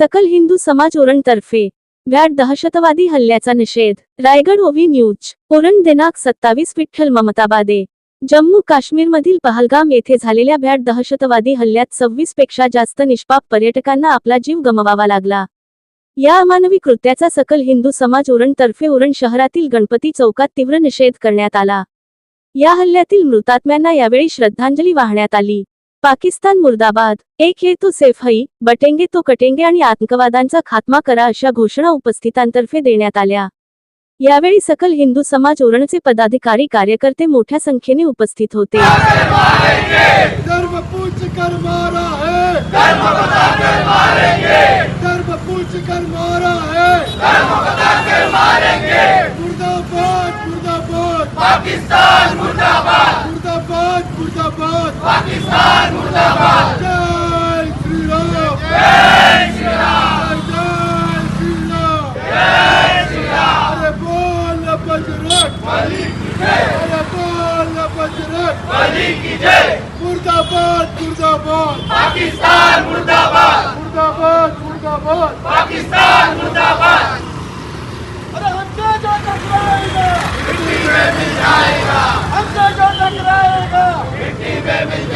सकल हिंदू समाज तर्फे व्याड दहशतवादी हल्ल्याचा निषेध. रायगड ओव्ही न्यूज ओरण दिनांक सत्तावीस विठ्ठल ममताबादे. जम्मू काश्मीरमधील पहलगाम येथे झालेल्या भ्याड दहशतवादी हल्ल्यात सव्वीसपेक्षा जास्त निष्पाप पर्यटकांना आपला जीव गमवावा लागला. या अमानवी कृत्याचा सकल हिंदू समाज ओरणतर्फे ओरण उरण शहरातील गणपती चौकात तीव्र निषेध करण्यात आला. या हल्ल्यातील मृतात्म्यांना यावेळी श्रद्धांजली वाहण्यात आली. पाकिस्तान मुर्दाबाद एक हे तो सेफ हई बटेंगे तो कटेंगे आणि आतंकवादांचा खात्मा करा अशा घोषणा उपस्थितांतर्फे देण्यात आल्या. यावेळी सकल हिंदू समाज उरणचे पदाधिकारी कार्यकर्ते मोठ्या संख्येने उपस्थित होते. धर्म पूछ कर मारा है धर्म बता कर मारेंगे. धर्म पूछ कर मारा है धर्म बता कर मारेंगे. मुर्दाबाद मुर्दाबाद. पाकिस्तान मुर्दाबाद मुर्दाबाद मुर्दाबाद पाकिस्तान मुर्दाबाद जय श्री राम जय श्री राम जय श्री राम जय श्री राम अरे बोल बजरंग। बली की जय। अरे बोल बजरंग। मुर्दाबाद मुर्दाबाद। पाकिस्तान मुर्दाबाद। मुर्दाबाद मुर्दाबाद। पाकिस्तान मुर्दाबाद अरे हमसे जो टकराएगा मिट्टी में मिल जाएगा हमसे जो टकराएगा मिट्टी में मिल